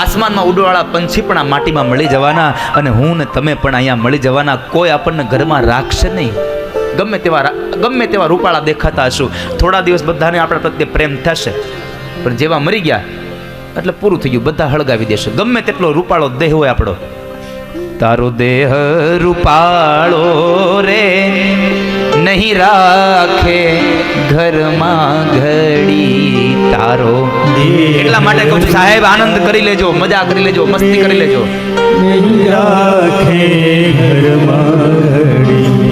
આસમાનમાં ઉડવાળા પંછી પણ આ માટીમાં મળી જવાના અને હું ને તમે પણ અહીંયા મળી જવાના. કોઈ આપણને ઘરમાં રાખશે નહીં. ગમે તેવા ગમે તેવા રૂપાળા દેખાતા હશું. થોડા દિવસ બધાને આપણા પ્રત્યે પ્રેમ થશે. પણ જેવા મરી ગયા, એટલે પૂરું થઈ ગયું. બધા હળગાવી દેશે. ગમે તેટલો રૂપાળો દેહ હોય આપણો. તારો દેહ રૂપાળો રે નહીં રાખે. ઘરમાં ઘડી તારો એટલા માટે કહું છું સાહેબ આનંદ કરી લેજો મજા કરી લેજો મસ્તી કરી લેજો.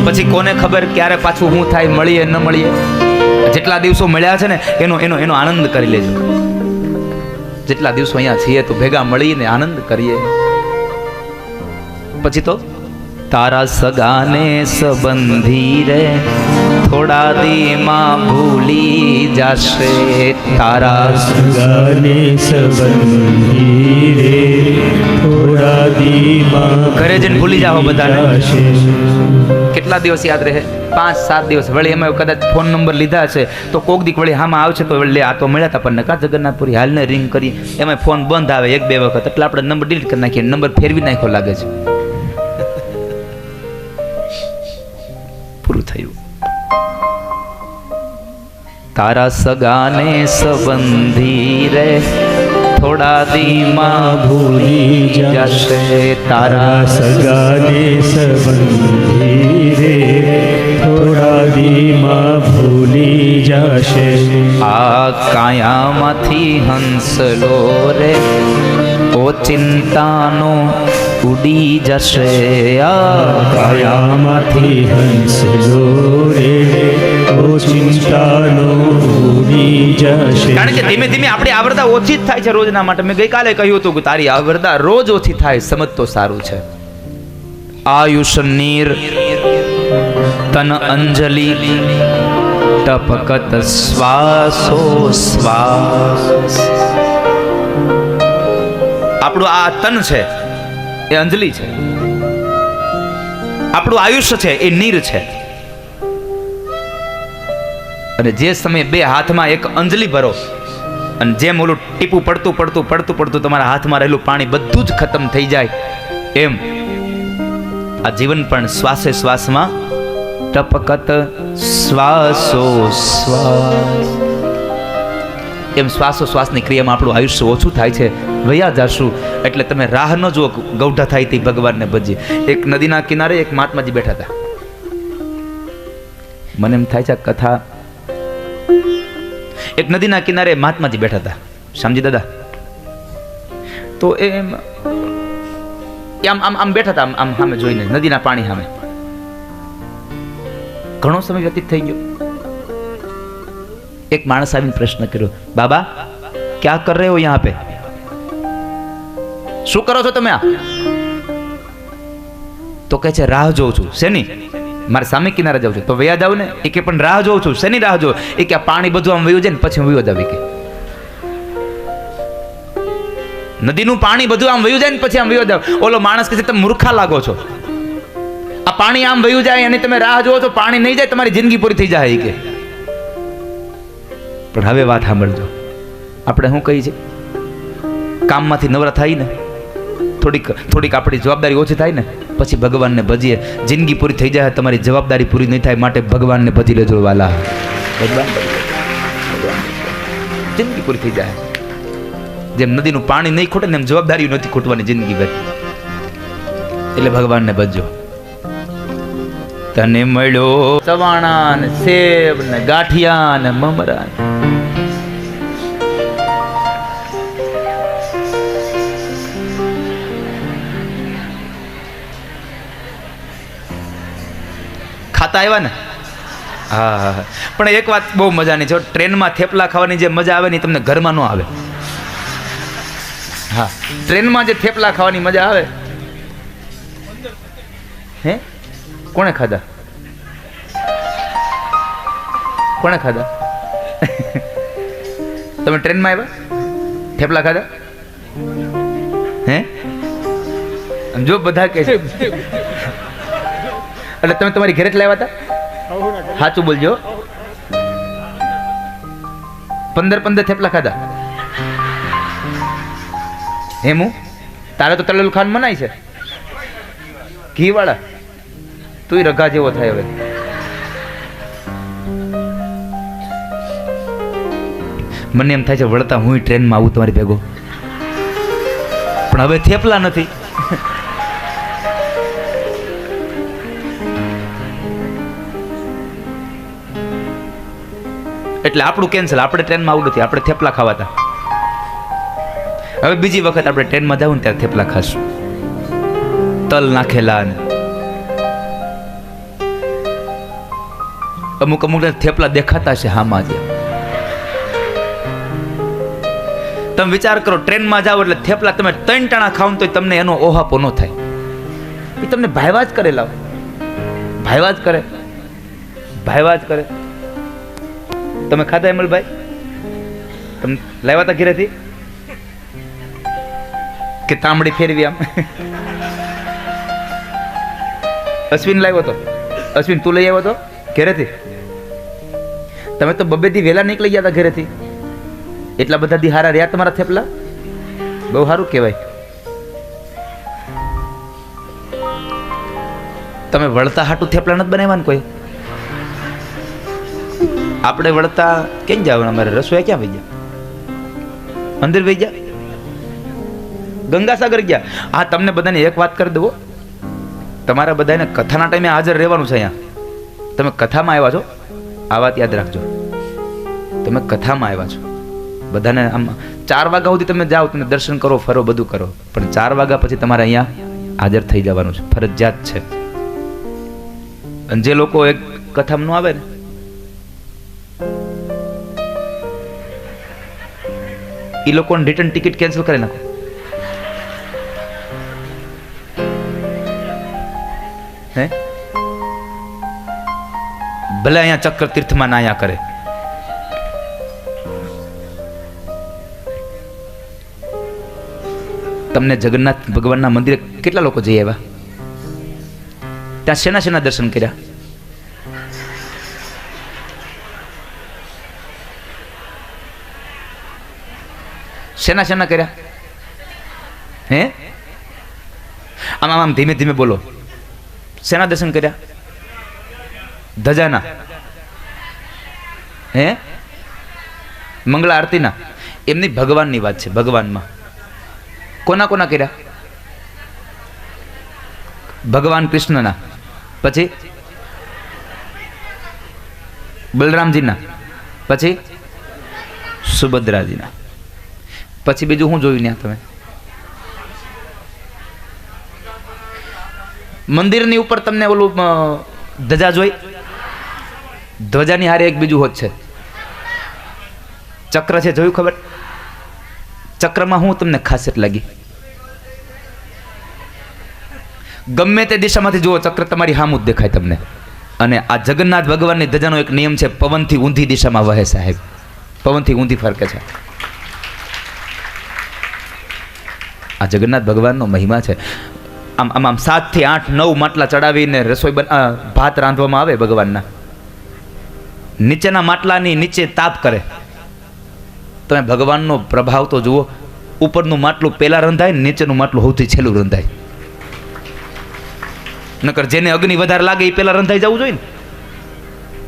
પછી કોને ખબર ક્યારે પાછું હું થાય મળીએ ન મળીએ? જેટલા દિવસો મળ્યા છે ને એનો એનો એનો આનંદ કરી લેજો. જેટલા દિવસો અહીંયા છીએ તો ભેગા મળીને આનંદ કરીએ. પછી તો તારા સગાને સંબંધી રે. થોડા દીમાં ભૂલી જશે તારા સગાને સંબંધી રે. થોડા દીમાં ઘરે જઈને ભૂલી જાઓ બધાને. કેટલા દિવસ યાદ રહે? પાંચ સાત દિવસ. વળી એમાં કદાચ ફોન નંબર લીધા છે તો કોક દીક વળી હામાં આવશે તો વળી આ તો મળ્યા હતા પણ નકા જગન્નાથપુરી હાલને રિંગ કરી એમાં ફોન બંધ આવે એક બે વખત. એટલે આપણે નંબર ડિલીટ કરી નાખીએ નંબર ફેરવી નાખ્યો લાગે છે. તારા સગાને સંબંધી રે, થોડા દીમાં ભૂલી જશે. તારા સગાને સંબંધી રે, થોડા દીમાં ભૂલી જશે. આ કાયામાંથી હંસલો રે, ઓ ચિંતાનો ઉડી જશે કાયામાંથી હંસલો રે ચિંતાનો ઉડી જશે. કારણ કે ધીમે ધીમે આપણી આવરદા ઓછી જ થાય છે રોજના માટે. મેં ગઈકાલે કહ્યું હતું કે તારી આવરદા રોજ ઓછી થાય, સમજ તો સારું છે. આયુષ નીર, તન અંજલિ, ટપકત શ્વાસો, શ્વાસ. આપણું આ તન છે. એ અંજલિ છે. આપણું આયુષ્ય છે, એ નીર છે. અને જે સમયે બે હાથમાં એક અંજલિ ભરો, અને જેમ ઓલું ટીપું પડતું પડતું પડતું પડતું તમારા હાથમાં રહેલું પાણી બધું જ ખતમ થઈ જાય, એમ આ જીવન પણ શ્વાસે શ્વાસમાં ટપકત શ્વાસો, શ્વાસ. એમ શ્વાસોશ્વાસની ક્રિયામાં આપણું આયુષ્ય ઓછું થાય છે? વયા જાશું. એટલે તમે રાહ ન જુઓ ગૌઠા થાય તે ભગવાનને ભજીએ. એક નદીના કિનારે એક મહાત્માજી બેઠા હતા. મને એમ થાય છે કથા એક નદીના કિનારે મહાત્માજી બેઠા હતા. સમજી દાદા. તો એમ આમ આમ આમ બેઠા હતા, આમ આમ સામે જોઈને, નદીના પાણી સામે. ઘણો સમય વ્યતીત થઈ ગયો. એક માણસ આવીને પ્રશ્ન કર્યો, બાબા, ક્યાં કર રહે હો યહાં પે? શું કરો છો તમે આ? તો કહે છે, રાહ જોઉં છું. શેની? મારે સામે કિનારે જાઉં છું. તો વયા જાવ ને? એ કે, પણ રાહ જોઉં છું. શેની રાહ જો એ કે પાણી બધું આમ વયું જાય ને, પછી હું વયો કે, નદીનું પાણી બધું આમ વયું જાય ને, પછી આમ વયો જાવ ઓલો માણસ કે છે, તમે મૂર્ખા લાગો છો. આ પાણી આમ વયું જાય અને તમે રાહ જોવો છો, પાણી નહીં જાય, તમારી જિંદગી પૂરી થઈ જાય. કે પણ હવે વાત સાંભળજો. આપણે શું કહી છે? કામમાંથી નવરા થાય ને, થોડીક થોડીક આપણી જવાબદારી ઓછી થાય ને, પછી ભગવાનને ભજીએ. જિંદગી પૂરી થઈ જાય, તમારી જવાબદારી પૂરી નહીં થાય માટે ભગવાનને ભજી લેજો, વાલા. ભગવાન. જિંદગી પૂરી થઈ જાય. જેમ નદીનું પાણી નહીં ખૂટે ને એમ જવાબદારી નથી ખૂટવાની જિંદગી ભર. એટલે ભગવાનને ભજજો. તને મળ્યો સવાણા ને સેબ ને ગાંઠિયા ને મમરા. ખાતા આવ્યા ને? હા. પણ એક વાત બહુ મજાની છે ટ્રેનમાં થેપલા ખાવાની જે મજા આવે ને તમને ઘરમાં ન આવે. હા, ટ્રેનમાં જે થેપલા ખાવાની મજા આવે. હે? કોણે ખાધા? કોણે ખાધા? તમે ટ્રેનમાં આવ્યા? થેપલા ખાધા? હે? જો બધા કે છે એટલે તમે તમારી ઘરે જ લાવ્યા હતા? સાચું બોલજો. પંદર પંદર થેપલા ખાધા. હેમું તારે તો તળેલું ખાન મનાય છે. ઘી વાળા તુંય રઘા જેવો થાય હવે. મને એમ થાય છે, વળતા હું ટ્રેનમાં આવું તમારી ભેગો. પણ હવે થેપલા નથી. એટલે આપણું કેન્સલ આપણે ટ્રેનમાં આવું નથી. આપણે થેપલા ખાવાતા હવે બીજી વખત આપણે ટ્રેનમાં જાવ ને ત્યારે થેપલા ખાશું. તલ નાખેલા અમુક અમુક થેપલા દેખાતા છે હામાં જે તમે વિચાર કરો, ટ્રેનમાં જાઓ એટલે થેપલા તમે ત્રણ ટાણા ખાવ તો તમને એનો ઓહાપો ન થાય. એ તમને ભાઈવા જ કરે, લાવ. ભાઈવા જ કરે. ભાઈવા જ કરે. તમે ખાધા એમલભાઈ તમે લાવ્યા હતા ઘરેથી? કે તાંબડી ફેરવી આમ? અશ્વિન લાવ્યો તો? અશ્વિન, તું લઈ આવ્યો તો? ઘરેથી? તમે તો બબેથી વહેલા નીકળી ગયા હતા ઘરેથી? એટલા બધા દી હારા રહ્યા તમારા થેપલા? બહુ સારું કહેવાય. તમે વળતા હાટું થેપલા નથી બનાવવાનું કોઈ? આપણે વળતા કેમ જાવ અમારે રસોઈ ક્યાં વહી ગયા? અંદર વહી ગયા? ગંગાસાગર ગયા? હા, તમને બધાને એક વાત કરી દઉં તમારા બધાને કથાના ટાઈમે હાજર રહેવાનું છે અહીંયા. તમે કથામાં આવ્યા છો? આ વાત યાદ રાખજો. તમે કથામાં આવ્યા છો. બધાને આમ ચાર વાગ્યા સુધી તમે જાઓ, તમે દર્શન કરો, ફરો, બધું કરો. પણ ચાર વાગ્યા પછી તમારે અહીંયા હાજર થઈ જવાનું છે. ફરજિયાત છે. અને જે લોકો એક કથામાં આવે ને. એ લોકોને રિટર્ન ટિકિટ કેન્સલ કરી નાખો. હે? ભલે અહીંયા ચક્ર તીર્થમાં ના અહીંયા કરે. તમને જગન્નાથ ભગવાનના મંદિરે કેટલા લોકો જઈ આવ્યા? ત્યાં શેના શેના દર્શન કર્યા? શેના શેના કર્યા? હે? આમ આમ ધીમે ધીમે બોલો. શેના દર્શન કર્યા? ધજાના. હે? મંગળા આરતીના. એમની ભગવાનની વાત છે, ભગવાનમાં. કોના કોના કર્યા? ભગવાન કૃષ્ણના. પછી? બલરામજીના. પછી? સુભદ્રાજીના. પછી બીજું શું જોયું ત્યાં તમે? મંદિરની ઉપર તમને ઓલું ધજા જોઈ? ધ્વજાની હારે એક બીજું હોત છે. ચક્ર છે, જોયું ખબર? ચક્રમાં હું તમને ખાસિયત લાગી. ગમે તે દિશામાંથી જુઓ, ચક્ર તમારી હામું જ દેખાય તમને. અને આ જગન્નાથ ભગવાનની ધજાનો એક નિયમ છે, પવનથી ઊંધી દિશામાં વહે સાહેબ. પવનથી ઊંધી ફરકે છે. આ જગન્નાથ ભગવાનનો મહિમા છે. આમ આમ આમ સાતથી આઠ, નવ માટલા ચડાવીને રસોઈ ભાત રાંધવામાં આવે ભગવાનના. નીચેના માટલાની નીચે તાપ કરે. તમે ભગવાનનો પ્રભાવ તો જુઓ, ઉપરનું માટલું પહેલાં રંધાય, નીચેનું માટલું સૌથી છેલ્લું રંધાય. નકર જેને અગ્નિ વધારે લાગે એ પહેલાં રંધાઈ જવું જોઈએ ને.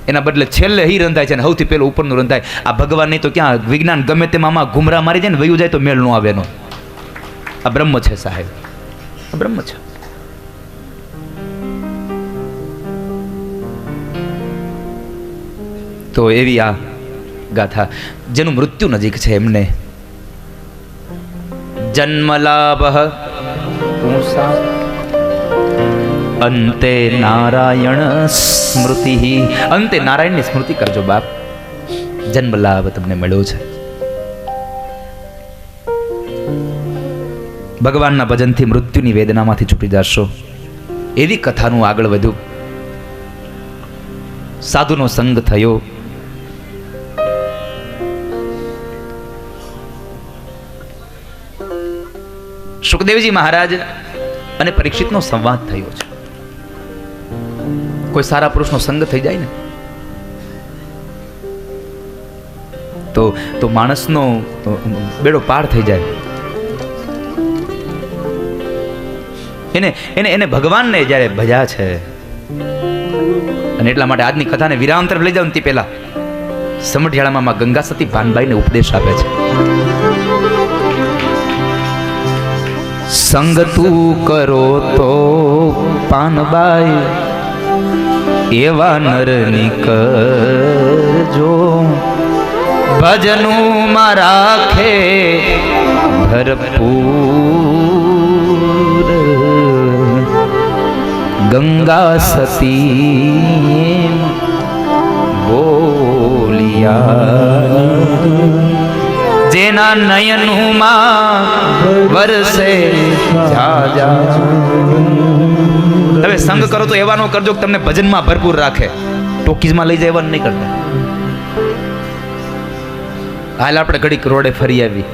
એના બદલે છેલ્લે હી રંધાય છે ને સૌથી પહેલું ઉપરનું રંધાય. આ ભગવાન નહીં તો ક્યાં વિજ્ઞાન ગમે તેમાં આમાં ઘુમરા મારી જાય ને વયું જાય તો મેળ ન આવે એનો. આ બ્રહ્મ છે સાહેબ. આ બ્રહ્મ છે. તો એવી આ ગાથા. જેનું મૃત્યુ નજીક છે એમને. જન્મલાભ અંતે નારાયણ સ્મૃતિ. અંતે નારાયણની સ્મૃતિ કરજો બાપ. જન્મ લાભ તમને મળ્યો છે. ભગવાનના ભજનથી મૃત્યુની વેદનામાંથી છૂટી જશો. એવી કથાનું આગળ વધ્યું. સાધુનો સંગ થયો. સુખદેવજી મહારાજ અને પરીક્ષિતનો સંવાદ થયો છે. કોઈ સારા પુરુષનો સંગ થઈ જાય ને? તો તો માણસનો બેડો પાર થઈ જાય. એને એને એને ભગવાનને જ્યારે ભજા છે, અને એટલા માટે આજની કથાને વિરામ તરફ લઈ જાવ ને તે પહેલા, સમઢિયાળામાં માં ગંગા સતી ભાનબાઈને ઉપદેશ આપે છે. સંગ તું કરો તો, પાનબાઈ એવા નર નીકળજો. ભજનું માં રાખે ભરપૂર. ગંગા સતી બોલિયા જેના નયનમાં વરસે જાજા હવે સંગ કરો તો એવાનો કરજો તમને ભજનમાં ભરપૂર રાખે. ટોકીઝમાં લઈ જાય એવાનું નહીં કરતા હાલ આપણે ઘડીક રોડે ફરી આવી.